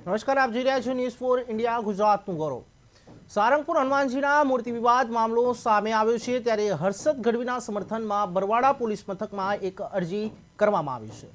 નમસ્કાર, આપ જોઈ રહ્યા છો ન્યૂઝ ફોર ઇન્ડિયા ગુજરાતનું ગૌરવ. સારંગપુર હનુમાનજીના મૂર્તિ વિવાદ મામલો સામે આવ્યો છે ત્યારે હર્ષદ ગઢવીના સમર્થનમાં બરવાડા પોલીસ મથકમાં એક અરજી કરવામાં આવી છે.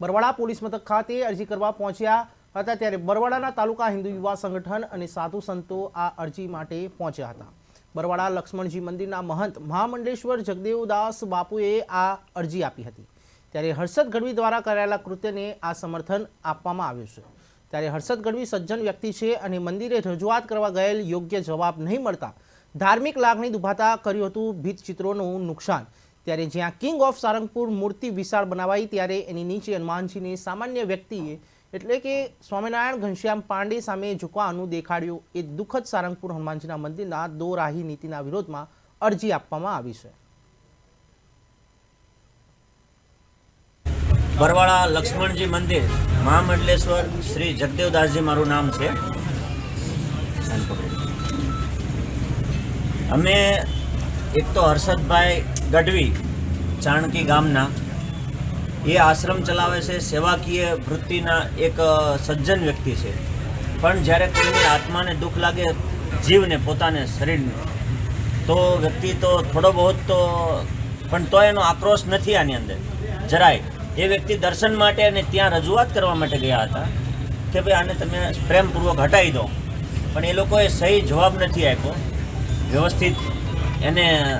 બરવાડા પોલીસ મથક ખાતે અરજી કરવા પહોંચ્યા હતા ત્યારે બરવાડાના તાલુકા હિન્દુ યુવા સંગઠન અને સાધુ સંતો આ અરજી માટે પહોંચ્યા હતા. બરવાડા લક્ષ્મણજી મંદિરના મહંત મહામંડલેશ્વર જગદેવદાસ બાપુએ આ અરજી આપી હતી. ત્યારે હર્ષદ ગઢવી દ્વારા કરાયેલા કૃત્યને આ સમર્થન આપવામાં આવ્યું છે. ત્યારે હર્ષદ ગઢવી સજ્જન વ્યક્તિ છે અને મંદિરે રજૂઆત કરવા ગયેલ યોગ્ય જવાબ નહીં મળતા ધાર્મિક લાગણી દુભાતા કર્યું હતું ભીતચિત્રોનું નુકસાન. ત્યારે જ્યાં કિંગ ઓફ સારંગપુર મૂર્તિ વિશાળ બનાવાઈ, ત્યારે એની નીચે હનુમાનજીને સામાન્ય વ્યક્તિએ એટલે કે સ્વામિનારાયણ ઘનશ્યામ પાંડે સામે ઝુકવાનું દેખાડ્યું. એ દુઃખદ સારંગપુર હનુમાનજીના મંદિરના દોરાહી નીતિના વિરોધમાં અરજી આપવામાં આવી છે. બરવાળા લક્ષ્મણજી મંદિર મહામંડલેશ્વર શ્રી જગદેવદાસજી મારું નામ છે. અમે એક તો હર્ષદભાઈ ગઢવી ચાણકી ગામના. એ આશ્રમ ચલાવે છે, સેવાકીય વૃત્તિના એક સજ્જન વ્યક્તિ છે. પણ જ્યારે કોઈની આત્માને દુઃખ લાગે, જીવને, પોતાને, શરીરને, તો વ્યક્તિ તો થોડો બહુ તો, પણ તો એનો આક્રોશ નથી આની અંદર. જરાય. એ વ્યક્તિ દર્શન માટે અને ત્યાં રજૂઆત કરવા માટે ગયા હતા કે ભાઈ આને તમે પ્રેમપૂર્વક હટાવી દો. પણ એ લોકોએ સહી જવાબ નથી આપ્યો. વ્યવસ્થિત એને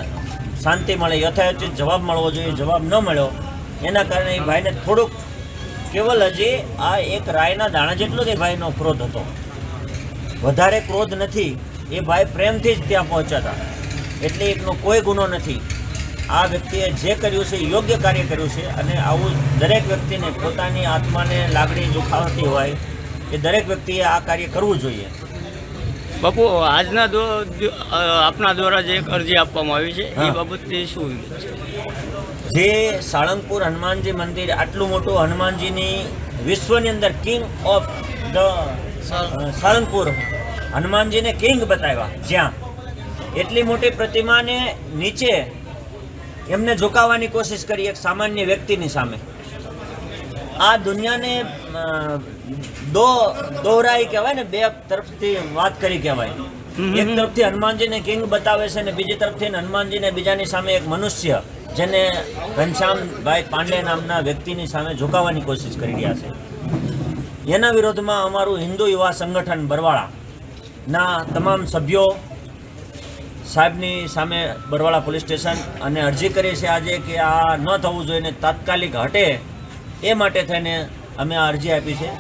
શાંતિ મળે, યથાયોચિત જવાબ મળવો જોઈએ, જવાબ ન મળ્યો. એના કારણે એ ભાઈને થોડુંક કેવલ હજી આ એક રાયના દાણા જેટલો જ એ ભાઈનો ક્રોધ હતો. વધારે ક્રોધ નથી. એ ભાઈ પ્રેમથી જ ત્યાં પહોંચ્યા હતા. એટલે એકનો કોઈ ગુનો નથી. આ વ્યક્તિએ જે કર્યું છે એ યોગ્ય કાર્ય કર્યું છે અને આવું દરેક વ્યક્તિને પોતાની આત્માને લાગણી દુખાવતી હોય એ દરેક વ્યક્તિએ આ કાર્ય કરવું જોઈએ. બાપુ આજના આપના દ્વારા જે એક અરજી આપવામાં આવી છે એ. બાબતે શું છે? જે સાળંગપુર હનુમાનજી મંદિર આટલું મોટું હનુમાનજીની વિશ્વની અંદર કિંગ ઓફ ધ સાળંગપુર. હનુમાનજીને કિંગ બતાવ્યા જ્યાં. એટલી મોટી પ્રતિમાને નીચે એમને ઝુકાવવાની કોશિશ કરી એક સામાન્ય વ્યક્તિની સામે. આ દુનિયાને દો દોહરાઈ કહેવાય ને બે તરફથી વાત કરી કહેવાય. એક તરફથી હનુમાનજીને કિંગ બતાવે છે ને બીજી તરફથી હનુમાનજીને બીજાની સામે એક મનુષ્ય જેને ઘનશ્યામભાઈ પાંડે નામના વ્યક્તિની સામે ઝુકાવવાની કોશિશ કરી રહ્યા છે. એના વિરોધમાં અમારું હિન્દુ યુવા સંગઠન બરવાળા ના તમામ સભ્યો સાહેબની સામે બરવાળા પોલીસ સ્ટેશન અને અરજી કરી છે આજે કે આ ન થવું જોઈએ તાત્કાલિક હટે એ માટે થઈને અમે આ અરજી આપી છે.